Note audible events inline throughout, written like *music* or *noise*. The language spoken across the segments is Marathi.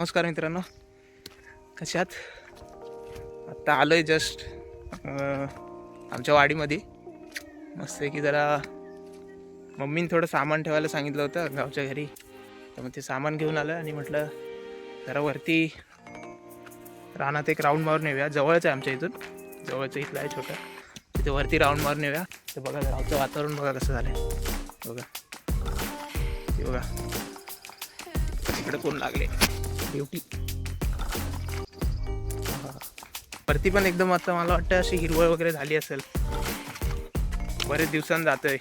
नमस्कार मित्रांनो. कशात आत्ता आलो आहे जस्ट आमच्या वाडीमध्ये. मस्त आहे की जरा मम्मीने थोडं सामान ठेवायला सांगितलं होतं गावच्या घरी. तर मग ते सामान घेऊन आलं आणि म्हटलं जरा वरती रानात एक राऊंड मारून येऊया. जवळच आहे आमच्या इथून. जवळचं इथलं आहे छोटं. तिथे वरती राऊंड मारून येऊया. ते बघा गावचं वातावरण बघा कसं झालं आहे बघा. ते बघा. तिकडे कोण लागले? ड्युटी वरती पण एकदम आता मला वाटतं अशी हिरवळ वगैरे झाली असेल. बरेच दिवसांनी जातोय.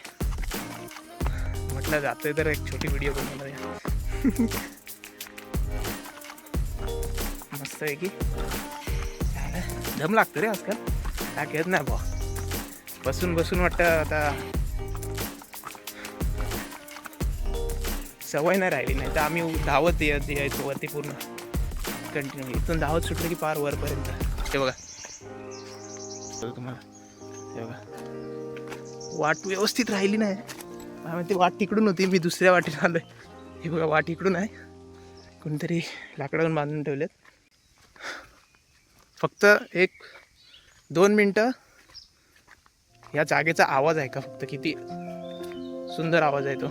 म्हटलं जातोय तर एक छोटी व्हिडिओ बनवूया *laughs* मस्त आहे की. दम लागतो रे आजकाल. काय खेळत नाही बा बसून बसून वाटतं आता सवय नाही राहिली नाही. तर आम्ही धावत येत यायचो वरती पूर्ण कंटिन्यू इथून धावत सुटलं की पार वरपर्यंत. ते बघा. तुम्हाला. ते बघा. वाट व्यवस्थित राहिली नाही. काय माहिती वाट तिकडून होती मी दुसऱ्या वाटेला आलोय. हे बघा वाट इकडून आहे. कोणतरी लाकडावरून बांधून ठेवलेत. फक्त एक दोन मिनटं. या जागेचा आवाज आहे का फक्त? किती सुंदर आवाज आहे तो.